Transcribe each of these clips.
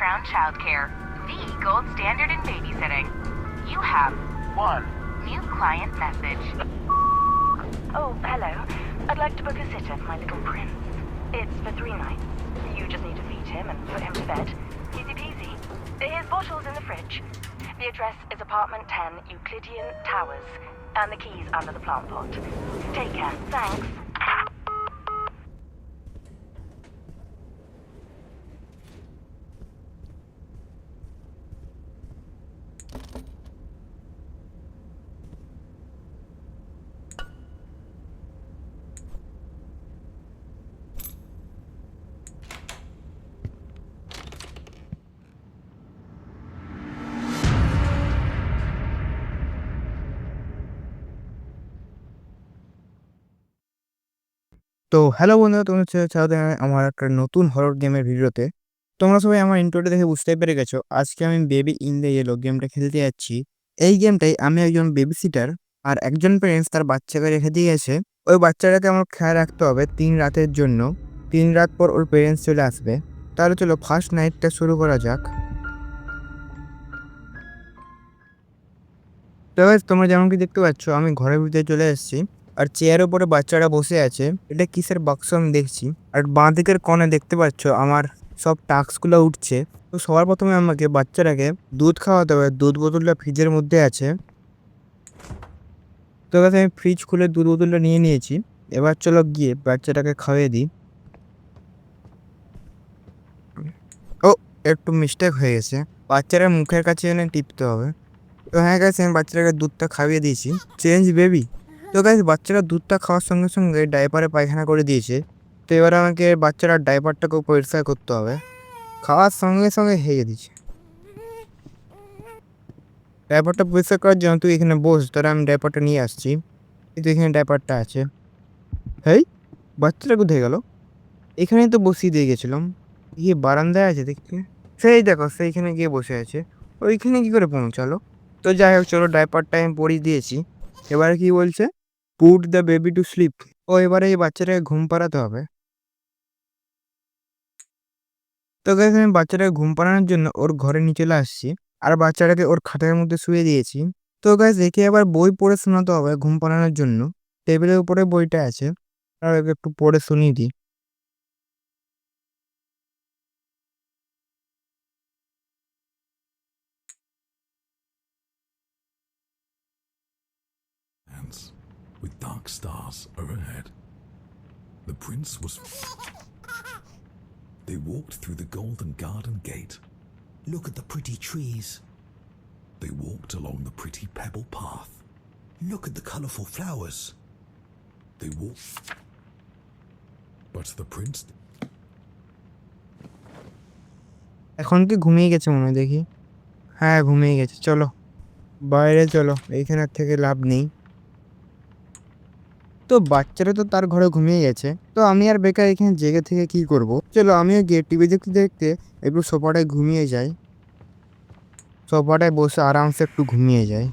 Crown Childcare, the gold standard in babysitting. You have One. new client message. Oh, hello. I'd like to book a sitter for my little prince. It's for three nights. You just need to feed him and put him to bed. Easy peasy. His bottle's in the fridge. The address is apartment 10 Euclidean Towers. And the key's under the plant pot. Take care. Thanks. তো hello বন্ধুরা তোমরা হচ্ছে সাথে আমার একটা নতুন horror গেমের ভিডিওতে। তোমরা সবাই আমার ইন্ট্রোটা দেখে বুঝতে পেরে গেছো। আজকে আমি বেবি ইন দ্য ইয়েলো গেমটা খেলতে যাচ্ছি। এই গেমটাই আমি একজন বেবি সিটার আর একজন প্যারেন্টস তার বাচ্চাকে রেখে দিয়ে গেছে। ওই বাচ্চাটাকে আমার খেয়াল রাখতে হবে তিন রাতের জন্য। তিন রাত পর ওর পেরেন্টস চলে আসবে। তাহলে চলো ফার্স্ট নাইটটা শুরু করা যাক। তো তোমরা যেমন কি দেখতে পাচ্ছ, আমি ঘরের ভিতরে চলে এসেছি। আর চেয়ারের উপরে বাচ্চারা বসে আছে। এটা কিসের বাক্স আমি দেখছি। আর বাঁ দিকের কোণে দেখতে পাচ্ছ, আমার সব টাস্কগুলো উঠছে। তো সবার প্রথমে আমাকে বাচ্চাটাকে দুধ খাওয়াতে হবে। দুধ বোতলটা ফ্রিজের মধ্যে আছে। তো কাছে আমি ফ্রিজ খুলে দুধ বোতলটা নিয়ে নিয়েছি। এবার চলো গিয়ে বাচ্চাটাকে খাওয়িয়ে দিই। ও, একটু মিস্টেক হয়ে গেছে। বাচ্চারা মুখের কাছে এনে টিপতে হবে। তো হ্যাঁ গেছে আমি বাচ্চাটাকে দুধটা খাইয়ে দিয়েছি। চেঞ্জ বেবি তো গাইজ বাচ্চারা দুধটা খাওয়ার সঙ্গে সঙ্গে ডাইপারে পায়খানা করে দিয়েছে। তো এবার আমাকে বাচ্চারা ডাইপারটাকেও পরিষ্কার করতে হবে। খাওয়ার সঙ্গে সঙ্গে হেগে দিচ্ছে। ডাইপারটা পরিষ্কার করার জন্য তুই এখানে বস তাহলে আমি ডাইপারটা নিয়ে আসছি। কিন্তু এখানে ডাইপারটা আছে। হেই, বাচ্চাটা কোথায় গেল? এখানেই তো বসিয়ে দিয়ে গেছিলাম। গিয়ে বারান্দায় আছে দেখতে সেই দেখো, সেইখানে গিয়ে বসে আছে। ওইখানে কি করে পৌঁছালো? তো যাই হোক, চলো ডাইপারটা আমি পরিয়ে দিয়েছি। এবারে কি বলছে? Put the baby to sleep ও, এবারে এই বাচ্চাটাকে ঘুম পাড়াতে হবে। তো গাইস আমি বাচ্চাটাকে ঘুম পাড়ানোর জন্য ওর ঘরে নিয়ে চলে আসছি। আর বাচ্চাটাকে ওর খাটের মধ্যে শুয়ে দিয়েছি। তো গাইস একে আবার বই পড়ে শোনাতে হবে ঘুম পাড়ানোর জন্য। টেবিলের উপরে বইটা আছে। আর একটু পড়ে শুনিয়ে দিই। with dark stars overhead. The prince was. They walked through the golden garden gate. Look at the pretty trees. They walked along the pretty pebble path. Look at the colourful flowers. They walked. But the prince এখন কি ঘুমিয়ে গেছে মনে হয় দেখি হ্যাঁ ঘুমিয়ে গেছে চলো বাইরে চলো এইখানে আর থেকে লাভ নেই তো বাচ্চারা তো তার ঘরে ঘুমিয়ে গেছে। তো আমি আর বেকার এখানে জেগে থেকে কি করব? চলো আমিও গিয়ে টিভি দেখতে দেখতে একটু সোফাটায় ঘুমিয়ে যাই। সোফাটায় বসে আরামসে একটু ঘুমিয়ে যাই।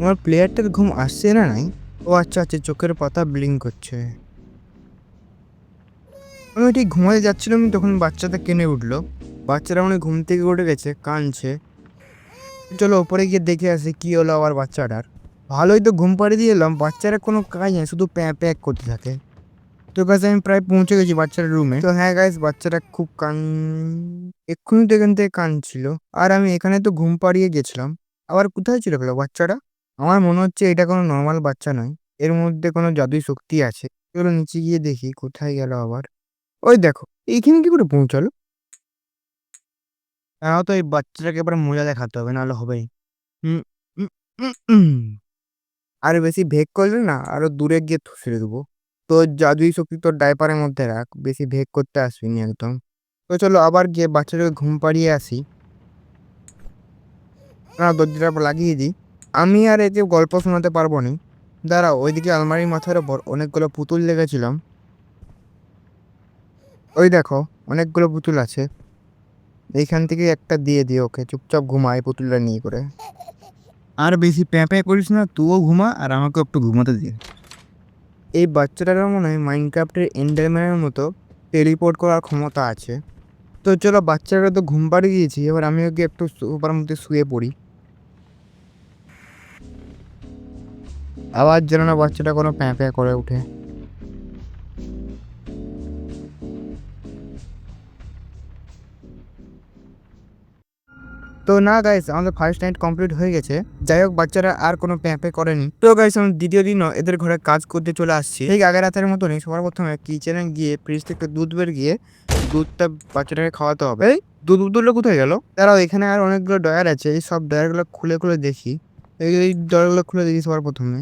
আমার প্লেয়ারটার ঘুম আসছে না নাই? ও আচ্ছা আচ্ছা চোখের পাতা ব্লিং করছে। আমি ঠিক ঘুমাতে যাচ্ছিলাম, তখন বাচ্চাটা কেনে উঠল। বাচ্চারা মানে ঘুম থেকে উঠে গেছে, কাঁদছে। চলো ওপরে গিয়ে দেখে আসি কি হলো আবার বাচ্চাটার। ভালোই তো ঘুম পাড়িয়ে দিয়ে এলাম, বাচ্চারা কোনো কাজ নেই, শুধু প্যাঁ প্যাক করতে থাকে। তো গাছ আমি প্রায় পৌঁছে গেছি বাচ্চার রুমে তো হ্যাঁ গাইস বাচ্চাটা খুব কান, এক্ষুনি তো এখান থেকে কাঁদছিল। আর আমি এখানে তো ঘুম পাড়িয়ে গেছিলাম। আবার কোথায় ছিল গেলো বাচ্চাটা? আমার মনে হচ্ছে এটা কোনো নর্মাল বাচ্চা নয়। এর মধ্যে কোনো জাদুই শক্তি আছে। চলো নিচে গিয়ে দেখি কোথায় গেল আবার। ওই দেখো, এইখানে কি করে পৌঁছালো? হ্যাঁ তো এই বাচ্চাটাকে এবার মজা দেখাতে হবে, নাহলে হবেই। আর বেশি ভেগ করলে না আরও দূরে গিয়ে ছেড়ে দেবো। তোর জাদুই শক্তি তোর ডাইপারের মধ্যে রাখ, বেশি ভেগ করতে আসবি নি একদম। তো চলো আবার গিয়ে বাচ্চাটাকে ঘুম পাড়িয়ে আসি। না, দরজাটা লাগিয়ে দিই। আমি আর একে গল্প শোনাতে পারব না। দাঁড়াও ওইদিকে আলমারির মাথার ওপর অনেকগুলো পুতুল লেগেছিলাম ওই দেখো, অনেকগুলো পুতুল আছে। এইখান থেকে একটা দিয়ে দিও ওকে। চুপচাপ ঘুমায় পুতুলটা নিয়ে করে। আর বেশি প্যাঁ করিস না তুইও ঘুমা আর আমাকে একটু ঘুমাতে দিয়ে এই বাচ্চাটার মনে হয় মাইনক্রাফটের এন্ডারম্যানের মতো টেলিপোর্ট করার ক্ষমতা আছে। তো চলো বাচ্চাটা তো ঘুম পাড়িয়ে গিয়েছি এবার আমি ওকে একটু সোফার মধ্যে শুয়ে পড়ি। আবার যেন না বাচ্চাটা কোনো প্যাঁ প্যাঁ করে ওঠে। তো না গাইস আমাদের ফার্স্ট নাইট কমপ্লিট হয়ে গেছে। যাই হোক, বাচ্চারা আর কোনো প্যাঁপে করেনি। তো গাইস আমি দ্বিতীয় দিনও এদের ঘরে কাজ করতে চলে আসছি। ঠিক আগের রাতের মতনই সবার প্রথমে কিচেনে গিয়ে ফ্রিজ থেকে দুধ বের গিয়ে দুধটা বাচ্চাটাকে খাওয়াতে হবে। এই দুধ দুধগুলো কোথায় গেল? তারাও এখানে আর অনেকগুলো ডয়ার আছে। এই সব ডয়ারগুলো খুলে খুলে দেখি। এই ডয়ারগুলো খুলে দেখি সবার প্রথমে।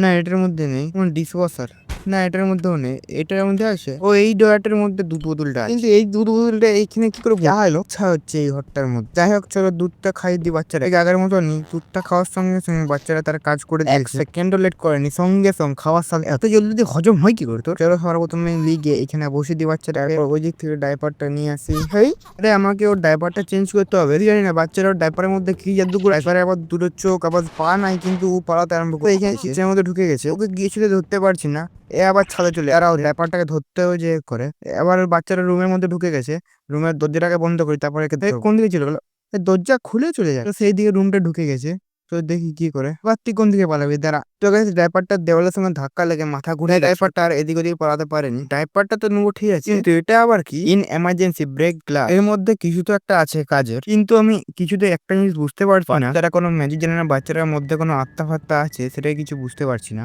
না, এটার মধ্যে নেই। ডিশ ওয়াশার না এটার মধ্যেও নেই। এটার মধ্যে আছে। ও এই ডয়ারটার মধ্যে দুধ বোতলটা কিন্তু এই দুধ বোতলটা এইখানে কি করে যা হলো হচ্ছে এই ঘরটার মধ্যে। যাই হোক চলো দুধটা খাইয়ে দিই বাচ্চারা। এই আগের মতো নেই দুধটা খাওয়ার সঙ্গে সঙ্গে বাচ্চারা তার কাজ করে এক সেকেন্ডও লেট করেনি সঙ্গে সঙ্গে খাওয়ার সাথে এত জলদি হজম হয় কি করে তো চলো সবার প্রথমে লিগে এখানে বসে দিই বাচ্চাটা ওই দিক থেকে ডাইপারটা নিয়ে আসি। হেই আরে আমাকে ওর ডাইপারটা চেঞ্জ করতে হবে। জানি না বাচ্চারা ওর ডাইপারের মধ্যে কি জাদু করে ডাইপারে আবার দুটো চোখ আবার পা নাই কিন্তু ও পালাতে আরম্ভ করে এখানে মধ্যে ঢুকে গেছে। ওকে গিয়েছিল ধরতে পারছি না। এ আবার ছাদে চলে আর ওর ডাইপারটাকে ধরতেও যে করে। এবার বাচ্চারা রুমের মধ্যে ঢুকে গেছে। রুমের দরজাটাকে বন্ধ করি তারপরে কোন দিকে চলে গেলো এ দরজা খুলে চলে যায় তো সেই দিকে রুমটা ঢুকে গেছে। তো দেখি কি করে। এবার তুই কোন দিকে পালাবি? দাঁড়া। তো গেছে ডাইপারটা দেওয়ালের সঙ্গে ধাক্কা লেগে মাথা ঘুরে ডাইপারটা আর এদিক ওদিক পালাতে পারেনি। ডাইপারটা তো নেব ঠিক আছে। কিন্তু এটা আবার কি? In emergency break glass. এর মধ্যে কিছু তো একটা আছে কাজের। কিন্তু আমি কিছুতে একটা জিনিস বুঝতে পারছি না। তারা কোনো ম্যাজিক জানে না বাচ্চাটার মধ্যে কোনো আত্মা ফাত্তা আছে সেটাই কিছু বুঝতে পারছি না।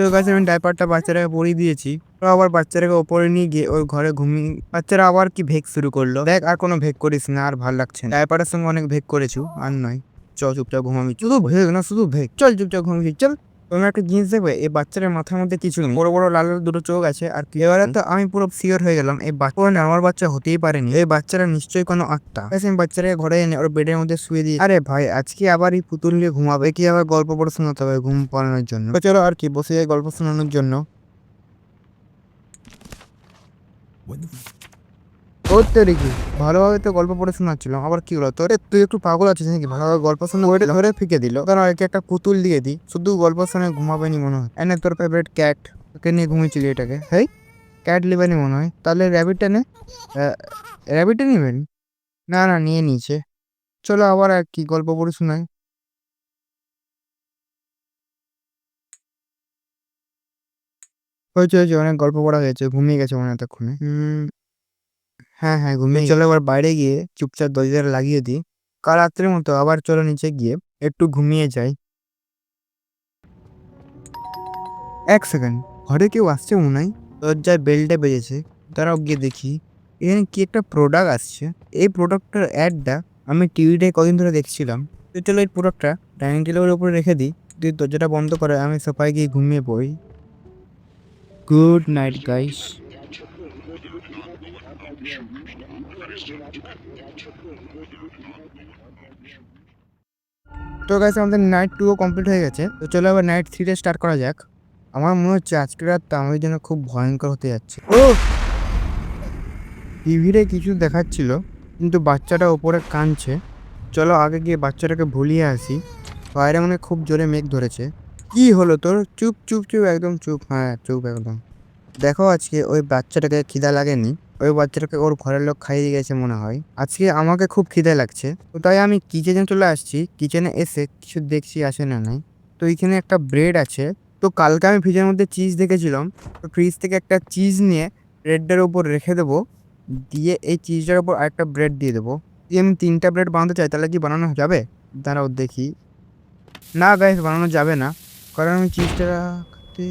তো কাছে আমি ডাইপারটা বাচ্চাটাকে পরিয়ে দিয়েছি। তো আবার বাচ্চাটাকে ওপরে নিয়ে গিয়ে ওর ঘরে ঘুমিয়ে বাচ্চারা আবার কি ভেক শুরু করল? দেখ, আর কোনো ভেক করিস না, আর ভালো লাগছে না। ডাইপারের সঙ্গে অনেক ভেক করেছ, আর নয়। চল চুপচাপ ঘুমাবি। শুধু ভেক না, শুধু ভেক চল চুপচাপ ঘুমাবি। চল। তোমরা একটা জিনিস দেখবে, এই বাচ্চাটার মাথার মধ্যে কিছু বড় বড়, লাল লাল দুটো চোখ আছে, আর এবারে তো আমি পুরো সিওর হয়ে গেলাম, এই বাচ্চা আমার বাচ্চা হতেই পারেনি। এই বাচ্চারা নিশ্চয়ই কোনো আত্মা। আমি বাচ্চাটাকে ঘরে এনে ওর বেডের মধ্যে শুয়ে দিই। আরে ভাই, আজকে আবার এই পুতুল নিয়ে ঘুমাবে, কি আবার গল্প পড়ে শোনাতে হবে ঘুম পাড়ানোর জন্য? চলো আর কি, বসে গল্প শোনানোর জন্য। তোর তৈরি কি ভালোভাবে তো গল্প পড়ে শোনাচ্ছিলাম। আবার কি হলো? তোর, তুই একটু পাগল আছিস নাকি? ভালোভাবে গল্প শুনে ওইটা ধরে ফিকে দিল। কারণ একে একটা পুতুল দিয়ে দিই, শুধু গল্প শুনে ঘুমাবে নি মনে হয়। এনে তোর ফেভারিট ক্যাট ওকে নিয়ে ঘুমিয়েছিলি এটাকে। হেই ক্যাট লিবানি মনে হয়। তাহলে র্যাবিটটা নে। র্যাবিটটা নিবেন? না না, নিয়ে নিয়েছে। চলো আবার আর কি গল্প পড়ে শোনাই। হয়েছে হয়েছে, অনেক গল্প পড়া হয়েছে, ঘুমিয়ে গেছে মনে এতক্ষণে। হ্যাঁ হ্যাঁ ঘুমিয়ে চলো আবার বাইরে গিয়ে চুপচাপ দরজাটা লাগিয়ে দিই। কাল রাত্রের মতো আবার চলো নিচে গিয়ে একটু ঘুমিয়ে যাই। এক সেকেন্ড। ঘরে কেউ আসছে মনে হয়? দরজায় বেলটা বেজেছে। তারাও গিয়ে দেখি। এখানে কি একটা প্রোডাক্ট আসছে। এই প্রোডাক্টটার অ্যাডটা আমি টিভিতে কদিন ধরে দেখছিলাম। তো চলো এই প্রোডাক্টটা ডাইনিং টেবিলের উপরে রেখে দিই। তুই দরজাটা বন্ধ করে আমি সোফায় গিয়ে ঘুমিয়ে পড়ি। গুড নাইট গাইস তো গাইস আমাদের নাইট টুও কমপ্লিট হয়ে গেছে। তো চলো এবার নাইট থ্রিটা স্টার্ট করা যাক। আমার মনে হচ্ছে আজকের রাতটা আমাদের জন্য খুব ভয়ঙ্কর হতে যাচ্ছে। ও! টিভিতে কিছু দেখাচ্ছিল, কিন্তু বাচ্চাটা ওপরে কাঁদছে। চলো আগে গিয়ে বাচ্চাটাকে ভুলিয়ে আসি। বাইরে মানে খুব জোরে মেঘ ধরেছে। কি হলো তোর? চুপ চুপ চুপ, একদম চুপ। হ্যাঁ চুপ, একদম। দেখো আজকে ওই বাচ্চাটাকে খিদা লাগেনি। ওই বাচ্চাটাকে ওর ঘরের লোক খাইয়ে দিয়ে গেছে মনে হয়। আজকে আমাকে খুব খিদে লাগছে। তো তাই আমি কিচেনে চলে আসছি। কিচেনে এসে কিছু দেখছি আসে না নাই। তো এইখানে একটা ব্রেড আছে। তো কালকে আমি ফ্রিজের মধ্যে চিজ দেখেছিলাম। তো ফ্রিজ থেকে একটা চিজ নিয়ে ব্রেডটার উপর রেখে দেবো। দিয়ে এই চিজটার উপর আরেকটা ব্রেড দিয়ে দেবো। দিয়ে আমি তিনটা ব্রেড বানাতে চাই, তাহলে কি বানানো যাবে? দাঁড়াও দেখি। না গাইস বানানো যাবে না। কারণ আমি চিজটা রাখতে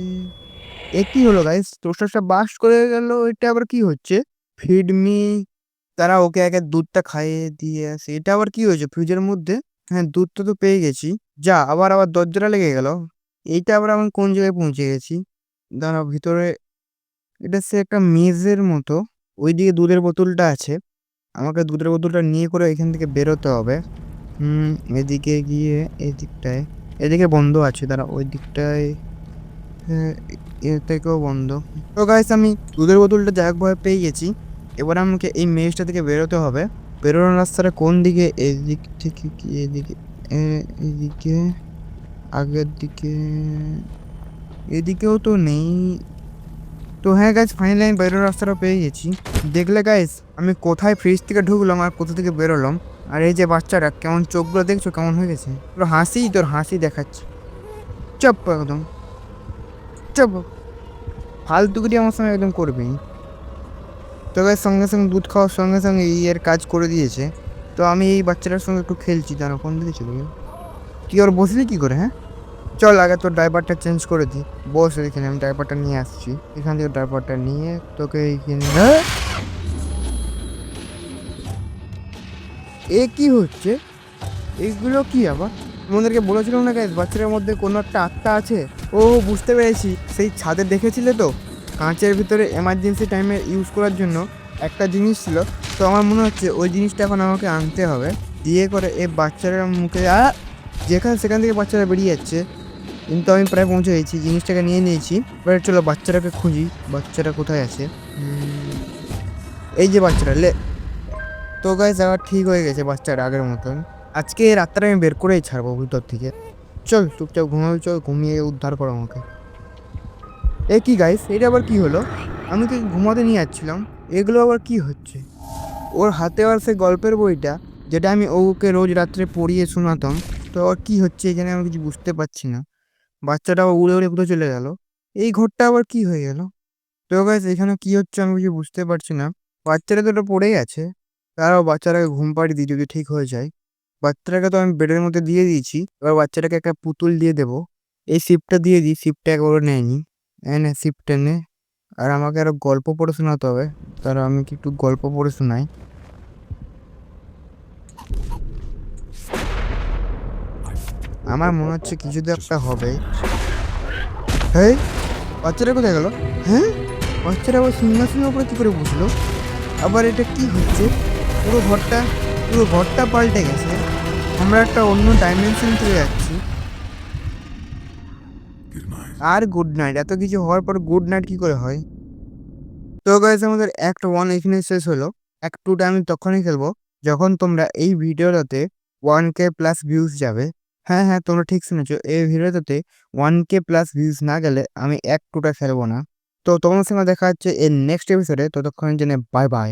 এ কি হলো গাইস তোর টোস্টারটা বাস্ট করে গেল। এটা আবার কি হচ্ছে? ফিডমি তারা ওকে আগে দুধটা খাইয়ে দিয়ে আসে। এটা আবার কি হয়েছে? ফ্রিজের মধ্যে হ্যাঁ দুধটা তো পেয়ে গেছি। যা আবার আবার দরজাটা লেগে গেল। এইটা আবার আমি কোন জায়গায় পৌঁছে গেছি? দাঁড়াও ভিতরে এটা সে একটা মেজের মতো ওইদিকে দুধের বোতলটা আছে। আমাকে দুধের বোতলটা নিয়ে করে এখান থেকে বেরোতে হবে। হুম এদিকে গিয়ে এই দিকটায় এদিকে বন্ধ আছে তারা ওই দিকটায় হ্যাঁ, এ থেকেও বন্ধ। তো গাইস আমি দুধের বোতলটা যাকভাবে পেয়ে গেছি। এবার আমাকে এই মেজটা থেকে বেরোতে হবে। বেরোনোর রাস্তাটা কোন দিকে? এদিক থেকে কি? এদিকে এদিকে, আগের দিকে, এদিকেও তো নেই। তো হ্যাঁ গাইজ ফাইনালি আমি বেরোর রাস্তাটা পেয়ে গেছি। দেখলে গাইজ আমি কোথায় ফ্রিজ থেকে ঢুকলাম আর কোথা থেকে বেরোলাম? আর এই যে বাচ্চাটা কেমন চোখগুলো দেখছ? কেমন হয়ে গেছে? তোর হাসি তোর হাসি দেখাচ্ছে। চপ একদম। চপ। ফালতুকুটি আমার সঙ্গে একদম করবেই। তো গাইজ সঙ্গে সঙ্গে দুধ খাওয়ার সঙ্গে সঙ্গে এই এর কাজ করে দিয়েছে। তো আমি এই বাচ্চাটার সঙ্গে একটু খেলছি তার দিকে চলে গেল? তুই ওর বসলি কী করে হ্যাঁ? চল আগে তোর ড্রাইভারটা চেঞ্জ করে দিই বস এখানে, আমি ড্রাইভারটা নিয়ে আসছি। এখান থেকে ড্রাইভারটা নিয়ে তোকে এইখানে হ্যাঁ? এ কি হচ্ছে? এইগুলো কি আবার? তোমাদেরকে বলেছিলাম না গাইজ বাচ্চাদের মধ্যে কোনো একটা আত্মা আছে? ও, বুঝতে পেরেছি। সেই ছাদে দেখেছিলে তো? কাঁচের ভিতরে এমার্জেন্সি টাইমে ইউজ করার জন্য একটা জিনিস ছিল। তো আমার মনে হচ্ছে ওই জিনিসটা এখন আমাকে আনতে হবে। দিয়ে করে এই বাচ্চারা মুখে যেখানে, সেখান থেকে বাচ্চারা বেরিয়ে যাচ্ছে। কিন্তু আমি প্রায় পৌঁছে গেছি, জিনিসটাকে নিয়ে নিয়েছি। এবারে চলো বাচ্চাটাকে খুঁজি, বাচ্চাটা কোথায় আছে? এই যে বাচ্চাটা, লে। তো গাইজ আবার ঠিক হয়ে গেছে বাচ্চাটা আগের মতন। আজকে রাতটা আমি বের করেই ছাড়বো ভিতর থেকে। চল, চুপচাপ ঘুমাবি, চল, ঘুমিয়ে উদ্ধার করো আমাকে। এ কি গাইস এটা আবার কি হলো? আমি তো ঘুমাতে নিয়ে যাচ্ছিলাম। এগুলো আবার কি হচ্ছে? ওর হাতে আবার সেই গল্পের বইটা, যেটা আমি ওকে রোজ রাত্রে পড়িয়ে শোনাতাম। তো আবার কি হচ্ছে এখানে আমি কিছু বুঝতে পারছি না। বাচ্চাটা আবার উড়ে উড়ে কোথাও চলে গেল? এই ঘরটা আবার কি হয়ে গেল? তো গাইস এখানে কি হচ্ছে আমি কিছু বুঝতে পারছি না। বাচ্চাটা তো ওটা পড়েই আছে। তারাও বাচ্চাটাকে ঘুম পাড়িয়ে দিই যদি ঠিক হয়ে যায়। বাচ্চাটাকে তো আমি বেডের মধ্যে দিয়ে দিয়েছি। এবার বাচ্চাটাকে একটা পুতুল দিয়ে দেবো। এই শিপটা দিয়ে দিই শিপটা একবারও নেয়নি। এনে শিপটা নে আর আমাকে আরও গল্প পড়ে শোনাতে হবে। তারা আমি কি একটু গল্প পড়ে শোনাই? আমার মনে হচ্ছে কিছু তো একটা হবে। হ্যাঁ বাচ্চাটা কোথায় গেল? হ্যাঁ? বাচ্চাটা আবার সিংহাসনের উপরে কী করে বসল? আবার এটা কি হচ্ছে? পুরো ঘরটা পুরো ঘরটা পাল্টে গেছে। আমরা একটা অন্য ডাইমেনশন চলে যাচ্ছি. আর গুড নাইট এত কিছু হওয়ার পর গুড নাইট কি করে হয়? তো গাইজ আমাদের অ্যাক্ট ওয়ান এখানে শেষ হলো। অ্যাক্ট টুটা আমি তখনই খেলব, যখন তোমরা এই ভিডিওটাতে ওয়ান কে প্লাস ভিউজ যাবে। হ্যাঁ হ্যাঁ তোমরা ঠিক শুনেছো, এই ভিডিওটাতে ওয়ান কে প্লাস ভিউজ না গেলে আমি অ্যাক্ট টুটা খেলব না। তো তোমার সঙ্গে দেখা হচ্ছে এর নেক্সট এপিসোডে ততক্ষণের জন্য বাই বাই